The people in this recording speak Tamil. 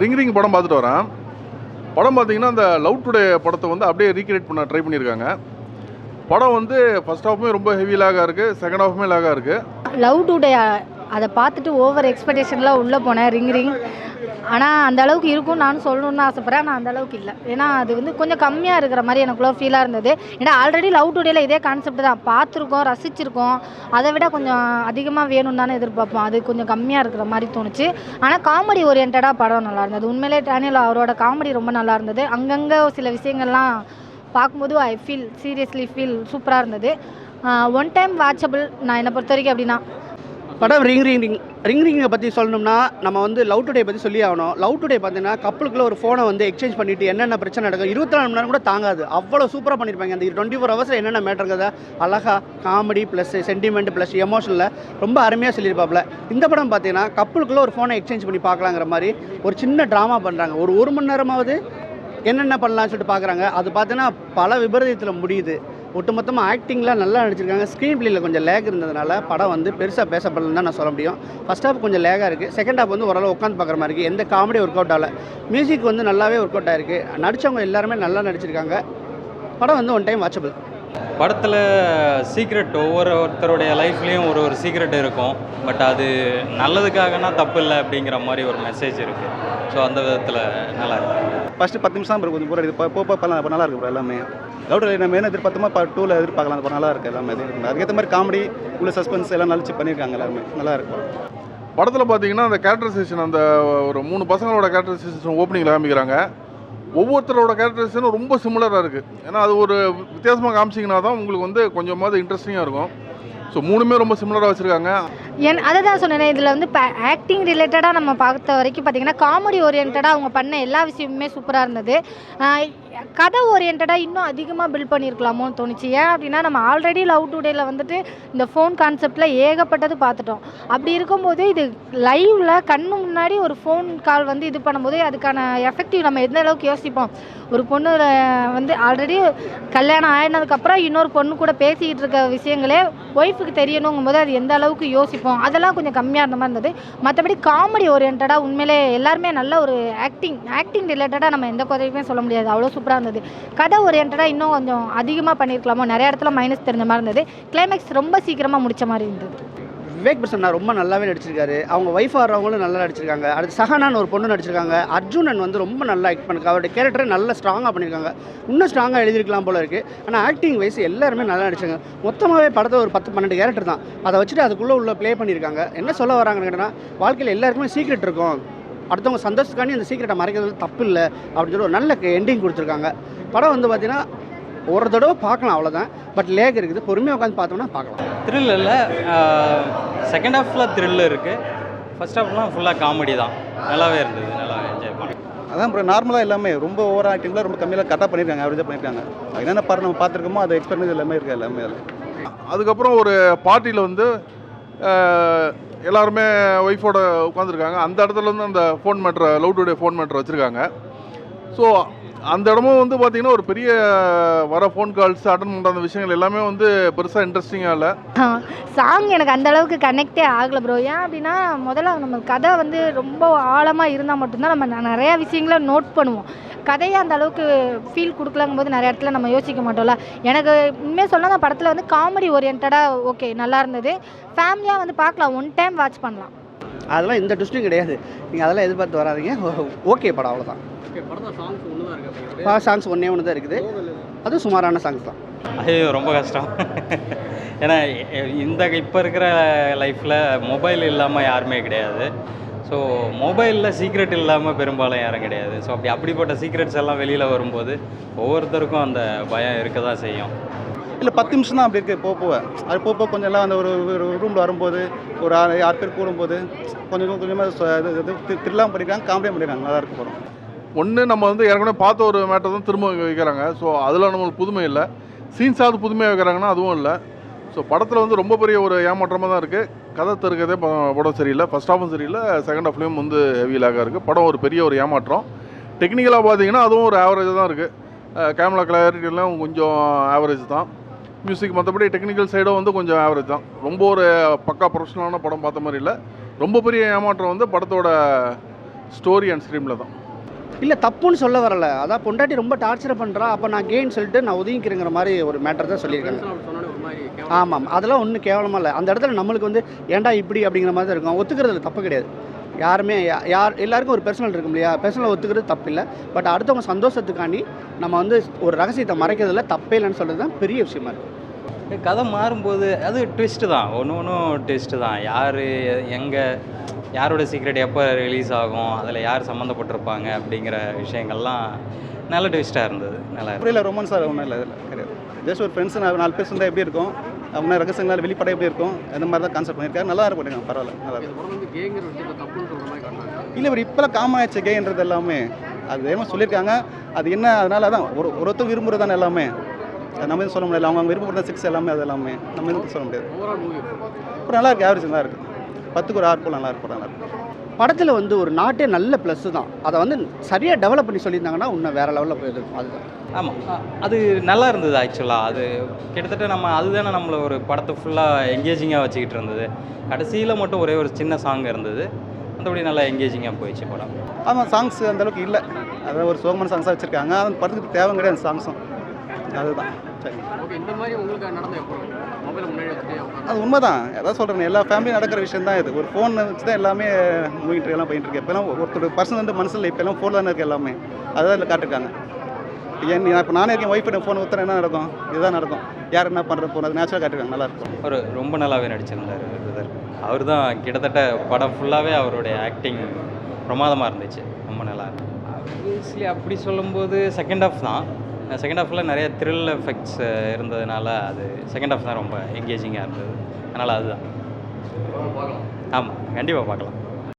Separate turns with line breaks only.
ரிங் ரிங் படம் பார்த்துட்டு வரேன். படம் பார்த்தீங்கன்னா அந்த லவ் டுடே படத்தை வந்து அப்படியே ரீக்ரியேட் பண்ண ட்ரை பண்ணியிருக்காங்க. படம் வந்து ஃபர்ஸ்ட் ஹாஃபுமே ரொம்ப ஹெவி லாகாக இருக்குது செகண்ட் ஹாஃபுமே லாகாக இருக்குது
லவ் டுடே அதை பார்த்துட்டு ஓவர் எக்ஸ்பெக்டேஷன்லாம் உள்ளே போனேன் ரிங் ரிங் ஆனால் அந்த அளவுக்கு இருக்கும் நான் சொல்லணும்னு ஆசைப்பட்றேன் ஆனால் அந்த அளவுக்கு இல்லை. ஏன்னா அது வந்து கொஞ்சம் கம்மியாக இருக்கிற மாதிரி எனக்குள்ள ஃபீலாக இருந்தது. ஏன்னா ஆல்ரெடி லவ் டுடேல இதே கான்செப்ட் தான். பார்த்துருக்கோம் ரசிச்சிருக்கோம். அதை விட கொஞ்சம் அதிகமாக வேணும்னு தானே எதிர்பார்ப்போம். அது கொஞ்சம் கம்மியாக இருக்கிற மாதிரி தோணுச்சு. ஆனால் காமெடி ஓரியன்டாக படம் நல்லா இருந்தது. உண்மையிலே டேனியல் அவரோட காமெடி ரொம்ப நல்லா இருந்தது. அங்கங்கே சில விஷயங்கள்லாம் பார்க்கும்போது ஐ ஃபீல் சீரியஸ்லி ஃபீல் சூப்பராக இருந்தது. ஒன் டைம் வாட்சபிள் நான் என்னை பொறுத்த வரைக்கும் அப்படின்னா
படம் ரிங் ரிங் ரிங் ரிங் ரிங்கை பற்றி சொல்லணும்னா நம்ம வந்து லவ் டுடே பற்றி சொல்லி ஆகணும். லவ் டுடே பார்த்தீங்கன்னா கப்பலுக்குள்ள ஒரு ஃபோனை வந்து எக்ஸ்சேஞ்ச் பண்ணிட்டு என்னென்ன பிரச்சனை நடக்கும் இருபத்தி நாலு மணி நேரம் கூட தாங்காது. அவ்வளோ சூப்பராக பண்ணியிருப்பாங்க அந்த டுவெண்ட்டி ஃபோர் ஹவர்ஸில் என்னென்ன மேட்டருங்கிறத அழகா காமெடி ப்ளஸ் சென்டிமெண்ட் ப்ளஸ் எமோஷனில் ரொம்ப அருமையாக சொல்லியிருப்பாப்புல. இந்த படம் பார்த்தீங்கன்னா கப்பலுக்குள்ள ஒரு ஃபோனை எக்ஸ்சேஞ்ச் பண்ணி பார்க்கலாங்கிற மாதிரி ஒரு சின்ன ட்ராமா பண்ணுறாங்க ஒரு ஒரு மணி நேரமாவது என்னென்ன பண்ணலாம்னு சொல்லிட்டு பார்க்குறாங்க அது பார்த்தீங்கன்னா பல விபரீதத்தில் முடியுது. ஒட்டுமொத்தமாக ஆக்டிங்லாம் நல்லா நடிச்சிருக்காங்க. ஸ்க்ரீன் பிளேயில் கொஞ்சம் லேக் இருந்ததுனால படம் வந்து பெருசாக பேசப்படலன்னு தான் நான் சொல்ல முடியும். ஃபஸ்ட் ஹாஃப் கொஞ்சம் லேகாக இருக்குது செகண்ட் ஹாஃப் வந்து ஓரளவு உட்காந்து பார்க்குற மாதிரி இருக்குது எந்த காமெடி ஒர்க் அவுட் ஆகல. மியூசிக் வந்து நல்லாவே ஒர்க் அவுட் ஆயிருக்கு. நடித்தவங்க எல்லாருமே நல்லா நடிச்சிருக்காங்க. படம் வந்து ஒன் டைம் வாட்சபிள்
படத்தில் சீக்ரெட் ஒவ்வொரு ஒருத்தருடைய லைஃப்லேயும் ஒரு ஒரு சீக்ரெட் இருக்கும். பட் அது நல்லதுக்காகனா தப்பு இல்லை அப்படிங்கிற மாதிரி ஒரு மெசேஜ் இருக்குது ஸோ அந்த விதத்தில் நல்லா இருக்குது
ஃபஸ்ட்டு பத்து நிமிஷம் இருக்கும் கொஞ்சம் போகிற இது போ பண்ணலாம் இப்போ நல்லா இருக்கு ப்ரோ எல்லாமே. லவுட் நம்ம என்ன எதிர்பார்த்தோமோ இப்போ டூவில் எதிர்பார்க்கலாம் இப்போ நல்லா இருக்கு எல்லாமே. அதுக்கேற்ற மாதிரி காமெடி உள்ள சஸ்பென்ஸ் எல்லாம் நடிச்சு பண்ணியிருக்காங்க எல்லாருமே. நல்லா இருக்கும்
படத்தில் பார்த்தீங்கன்னா அந்த கேரக்டரைசேஷன் அந்த ஒரு மூணு பசங்களோட கேரக்டரைசேஷன் ஓப்பனிங்கில் காமிக்கிறாங்க. ஒவ்வொருத்தரோட கேரக்டரைசேஷனும் ரொம்ப சிமிலராக இருக்குது ஏன்னா அது ஒரு வித்தியாசமாக காமிச்சிங்கன்னா தான் உங்களுக்கு வந்து கொஞ்சமாவது இன்ட்ரெஸ்டிங்காக இருக்கும். ஸோ மூணுமே ரொம்ப சிமிலராக வச்சுருக்காங்க.
என் அதை தான் சொன்னேன் இதில் வந்து இப்போ ஆக்டிங் ரிலேட்டடாக நம்ம பார்த்த வரைக்கும் பார்த்தீங்கன்னா காமெடி ஓரியன்டாக அவங்க பண்ண எல்லா விஷயமுமே சூப்பராக இருந்தது. கதை ஓரியன்டாக இன்னும் அதிகமாக பில்ட் பண்ணியிருக்கலாமோன்னு தோணுச்சு. ஏன் அப்படின்னா நம்ம ஆல்ரெடி லவ் டுடேல வந்துட்டு இந்த ஃபோன் கான்செப்டில் ஏகப்பட்டது பார்த்துட்டோம். அப்படி இருக்கும்போது இது லைவில் கண்ணு முன்னாடி ஒரு ஃபோன் கால் வந்து இது பண்ணும்போது அதுக்கான எஃபெக்டிவ் நம்ம எந்த அளவுக்கு யோசிப்போம்? ஒரு பொண்ணு வந்து ஆல்ரெடி கல்யாணம் ஆயினதுக்கப்புறம் இன்னொரு பொண்ணு கூட பேசிக்கிட்டு இருக்க விஷயங்களே ஒய்ஃபுக்கு தெரியணுங்கும் போது அது எந்த அளவுக்கு யோசிப்போம்? அதெல்லாம் கொஞ்சம் கம்மியாக இருந்த மாதிரி இருந்தது. மற்றபடி காமெடி ஓரியன்டாக உண்மையிலே எல்லாருமே நல்ல ஒரு ஆக்டிங் ஆக்டிங் ரிலேட்டடாக நம்ம எந்த குறையுமே சொல்ல முடியாது. அவ்வளோ சூப்பராக இருந்தது. கதை ஓரியன்டாக இன்னும் கொஞ்சம் அதிகமாக பண்ணியிருக்கலாமோ நிறைய இடத்துல மைனஸ் தெரிஞ்ச மாதிரி இருந்தது. கிளைமேக்ஸ் ரொம்ப சீக்கிரமாக முடிச்ச மாதிரி இருந்தது.
விவேக் பிரசன்னா ரொம்ப நல்லாவே நடிச்சிருக்காரு. அவங்க ஒய்ஃப் ஆடுறவங்களும் நல்லா நடிச்சிருக்காங்க. அடுத்து சஹனான்னு ஒரு பொண்ணு நடிச்சிருக்காங்க. அர்ஜுனன் வந்து ரொம்ப நல்லா ஆக்ட் பண்ணிருக்காங்க அவருடைய கேரக்டரை நல்லா ஸ்ட்ராங்காக பண்ணியிருக்காங்க இன்னும் ஸ்ட்ராங்காக எழுதிருக்கலாம் போல இருக்குது ஆனால் ஆக்டிங் வைஸ் எல்லாருமே நல்லா நடிச்சாங்க. மொத்தமாகவே படத்தை ஒரு பத்து பன்னெண்டு கேரக்டர் தான். அதை வச்சுட்டு அதுக்குள்ளே உள்ள ப்ளே பண்ணியிருக்காங்க. என்ன சொல்ல வராங்கன்னு கேட்டால் வாழ்க்கையில் எல்லாருக்குமே சீக்ரெட் இருக்கும். அடுத்தவங்க சந்தோஷத்துக்காண்டி அந்த சீக்ரெட்டை மறைக்கிறது தப்பு இல்லை அப்படின்னு சொல்லி ஒரு நல்ல எண்டிங் கொடுத்துருக்காங்க. படம் வந்து பார்த்தீங்கன்னா ஒரு தடவை பார்க்கலாம் அவ்வளோதான் பட் லேக் இருக்குது. பொறுமையாக உட்காந்து பார்த்தோம்னா பார்க்கலாம்.
த்ரில் இல்லை செகண்ட் ஹாஃபில் த்ரில் இருக்குது ஃபர்ஸ்ட் ஹாஃப்லாம் ஃபுல்லாக காமெடி தான். நல்லாவே இருந்தது. நல்லா என்ஜாய் பண்ணேன்
அதான் ப்ரோ நார்மலாக எல்லாமே. ரொம்ப ஓவர் ஆக்டிங்கில் ரொம்ப கம்மியாக கரெக்டாக பண்ணியிருக்காங்க ஆவரேஜாக பண்ணியிருக்காங்க என்னென்ன பாரு நம்ம பார்த்துருக்கோமோ அதை எக்ஸ்பெக்ட் எல்லாமே இருக்குது எல்லாமே அதில்.
அதுக்கப்புறம் ஒரு பார்ட்டியில் வந்து எல்லாருமே ஒய்ஃபோட உட்காந்துருக்காங்க அந்த இடத்துல வந்து அந்த ஃபோன் மேட்ரை லவ் டுடே ஃபோன் மேட்ரை வச்சுருக்காங்க. ஸோ அந்த இடமும் வந்து பார்த்திங்கன்னா ஒரு பெரிய வர ஃபோன் கால்ஸ் அட்டன் பண்ணுற அந்த விஷயங்கள் எல்லாமே வந்து பெருசாக இன்ட்ரெஸ்டிங்காக இல்லை.
சாங் எனக்கு அந்த அளவுக்கு கனெக்டே ஆகலை ப்ரோ ஏன் அப்படின்னா முதல்ல நம்ம கதை வந்து ரொம்ப ஆழமாக இருந்தால் மட்டும்தான் நம்ம நிறையா விஷயங்களை நோட் பண்ணுவோம். கதையை அந்த அளவுக்கு ஃபீல் கொடுக்கலங்கும் போது நிறைய இடத்துல நம்ம யோசிக்க மாட்டோம்ல. எனக்கு உண்மையாக சொன்னால் அந்த படத்தில் வந்து காமெடி ஓரியன்டாக ஓகே நல்லா இருந்தது. ஃபேமிலியாக வந்து பார்க்கலாம். ஒன் டைம் வாட்ச் பண்ணலாம்.
அதெல்லாம் எந்த ட்விஸ்ட்டும் கிடையாது. நீங்கள் அதெல்லாம் எதிர்பார்த்து வராதீங்க. ஓகே படம் அவ்வளோதான் சாங்ஸ் ஒன்றே ஒன்று தான் இருக்குது. அதுவும் சுமாரான சாங்ஸ் தான்.
ஐயோ ரொம்ப கஷ்டம். ஏன்னா இந்த இப்போ இருக்கிற லைஃப்பில் மொபைல் இல்லாமல் யாருமே கிடையாது. ஸோ மொபைலில் சீக்ரெட் இல்லாமல் பெரும்பாலும் யாரும் கிடையாது. ஸோ அப்படி அப்படிப்பட்ட சீக்ரெட்ஸ் எல்லாம் வெளியில் வரும்போது ஒவ்வொருத்தருக்கும் அந்த பயம் இருக்க தான் செய்யும்.
இல்லை பத்து நிமிஷம் தான் அப்படி இருக்குது போக போக. அது போக போக கொஞ்சம் எல்லாம் அந்த ஒரு ஒரு ரூமில் வரும்போது ஒரு ஆறு ஆறு பேர் கூடும்போது கொஞ்சம் கொஞ்சமாக இது திருலாம் பண்ணியிருக்காங்க காமெடியாக பண்ணியிருக்காங்க நல்லா இருக்க படம்.
ஒன்று நம்ம வந்து ஏற்கனவே பார்த்த ஒரு மேட்டர் தான் திரும்ப வைக்கிறாங்க. ஸோ அதில் நம்மளுக்கு புதுமை இல்லை. சீன்ஸாவது புதுமையாக வைக்கிறாங்கன்னா அதுவும் இல்லை. ஸோ படத்தில் வந்து ரொம்ப பெரிய ஒரு ஏமாற்றமாக தான் இருக்குது கதை தருக்கதே படம் சரியில்லை. ஃபஸ்ட் ஹாஃபும் சரியில்லை. செகண்ட் ஹாஃப்லேயும் வந்து ஹெவிலாக இருக்குது படம் ஒரு பெரிய ஒரு ஏமாற்றம். டெக்னிக்கலாக பார்த்தீங்கன்னா அதுவும் ஒரு ஆவரேஜ் தான் இருக்குது கேமரா கிளாரிட்டிலாம் கொஞ்சம் ஆவரேஜ் தான். மியூசிக் மற்றபடி டெக்னிக்கல் சைடும் வந்து கொஞ்சம் ஆவரேஜ் தான். ரொம்ப ஒரு பக்கா ப்ரொஃபஷனலான படம் பார்த்த மாதிரி இல்லை. ரொம்ப பெரிய ஏமாற்றம் வந்து படத்தோட ஸ்டோரி அண்ட் ஸ்க்ரீமில் தான்.
இல்லை தப்புன்னு சொல்ல வரல. அதான் பொண்டாட்டி ரொம்ப டார்ச்சர் பண்ணுறா அப்போ நான் கேன்னு சொல்லிட்டு நான் ஒதுங்கிக்கிறேங்கிற மாதிரி ஒரு மேட்டர் தான் சொல்லியிருக்காங்க. ஆமாம் அதெல்லாம் ஒன்றும் கேவலமாக இல்லை. அந்த இடத்துல நம்மளுக்கு வந்து ஏன்டா இப்படி? அப்படிங்கிற மாதிரி தான் இருக்கும். ஒத்துக்கிறதுல தப்பு கிடையாது. யாருமே யா- யார் எல்லாருக்கும் ஒரு பர்சனல் இருக்கும் இல்லையா? பர்சனல் ஒத்துக்கிறது தப்பு இல்லை. பட் அடுத்தவங்க சந்தோஷத்துக்காண்டி நம்ம வந்து ஒரு ரகசியத்தை மறைக்கிறதுல தப்பே இல்லைன்னு சொல்கிறது தான் பெரிய விஷயமா இருக்குது
கதை மாறும்போது அது ட்விஸ்ட்டு தான். ஒன்று ஒன்றும் ட்விஸ்ட்டு தான். யார் எங்கே யாரோட சீக்ரெட் எப்போ ரிலீஸ் ஆகும் அதில் யார் சம்மந்தப்பட்டிருப்பாங்க அப்படிங்கிற விஷயங்கள்லாம் நல்ல ட்விஸ்ட்டாக இருந்தது. நல்லா
புரியல ரொமான்ஸ் ஒன்றும் இல்லை இதில். கிடையாது. ஜஸ்ட் ஒரு ஃப்ரெண்ட்ஸ் நாலு பேர் இருந்தால் எப்படி இருக்கும்? அவங்க ரகசியங்களால் வெளிப்பட எப்படி இருக்கும்? அந்த மாதிரி தான் கான்செப்ட் பண்ணியிருக்காரு நல்லா இருக்கும் பரவாயில்ல நல்லா இருக்கும். இல்லை இவர் இப்போலாம் காமன் ஆயிடுச்சு கேன்றது எல்லாமே. அது ஏமா சொல்லியிருக்காங்க. அது என்ன அதனால தான் ஒரு ஒருத்தர் விரும்புறது தானே எல்லாமே. நம்ம எதுவும் சொல்ல முடியல அவங்க அவங்க விருப்பப்படுற சிக்ஸ் எல்லாமே அது எல்லாமே. நம்ம எதுவும் சொல்ல முடியாது. அப்புறம் நல்லா இருக்கு ஆவரேஜ் நல்லா இருக்கு. பத்துக்கு ஒரு ஆறு போல் நல்லா இருக்கும் நல்லா இருக்கும்
படத்தில் வந்து ஒரு நாட்டே நல்ல ப்ளஸ் தான். அதை வந்து சரியாக டெவலப் பண்ணி சொல்லியிருந்தாங்கன்னா இன்னும் வேறு லெவலில் போயிருக்கும் அதுதான்.
ஆமாம் அது நல்லா இருந்தது ஆக்சுவலாக அது கிட்டத்தட்ட நம்ம அதுதானே நம்மளை ஒரு படத்தை ஃபுல்லாக எங்கேஜிங்காக வச்சுக்கிட்டு இருந்தது. கடைசியில் மட்டும் ஒரே ஒரு சின்ன சாங் இருந்தது. மற்றபடி நல்லா எங்கேஜிங்காக போயிடுச்சு படம்.
ஆமாம் சாங்ஸ் அந்த அளவுக்கு இல்லை. அதாவது ஒரு சோகமான சாங்ஸாக வச்சுருக்காங்க. அந்த படத்துக்கு தேவை கிடையாது சாங்ஸும் அதுதான். சரி. அது உண்மைதான். அதான் சொல்கிறேன் எல்லா ஃபேமிலியும் நடக்கிற விஷயம் தான் இது. ஒரு ஃபோன் வச்சு தான் எல்லாமே மூவிட்டு எல்லாம் போயிட்டு இருக்கு. இப்போலாம் ஒருத்தர் பர்சன் வந்து மனசில் இப்போ எல்லாம் ஃபோன் தானே இருக்குது எல்லாமே. அதான் இதில் காட்டிருக்காங்க. ஏன் இப்போ நானே இருக்கேன் ஒய்ஃப் ஃபோன் ஊற்றுறேன் என்ன நடக்கும்? இதுதான் நடக்கும். யார் என்ன பண்ணுறது அது நேச்சுரலாக காட்டிருக்காங்க. நல்லா இருக்கும்.
அவர் ரொம்ப நல்லாவே நடிச்சிருந்தார் பிரதர் அவர் தான் கிட்டத்தட்ட படம் ஃபுல்லாகவே அவருடைய ஆக்டிங் பிரமாதமாக இருந்துச்சு. ரொம்ப நல்லா ஆப்வியஸ்லி அப்படி சொல்லும்போது செகண்ட் ஹாஃப் தான். செகண்ட் ஹாஃபில் நிறைய த்ரில் எஃபெக்ட்ஸ் இருந்ததுனால அது செகண்ட் ஹாஃப் தான் ரொம்ப எங்கேஜிங்காக இருந்தது. அதனால் அதுதான். ஆமாம் கண்டிப்பாக பார்க்கலாம்.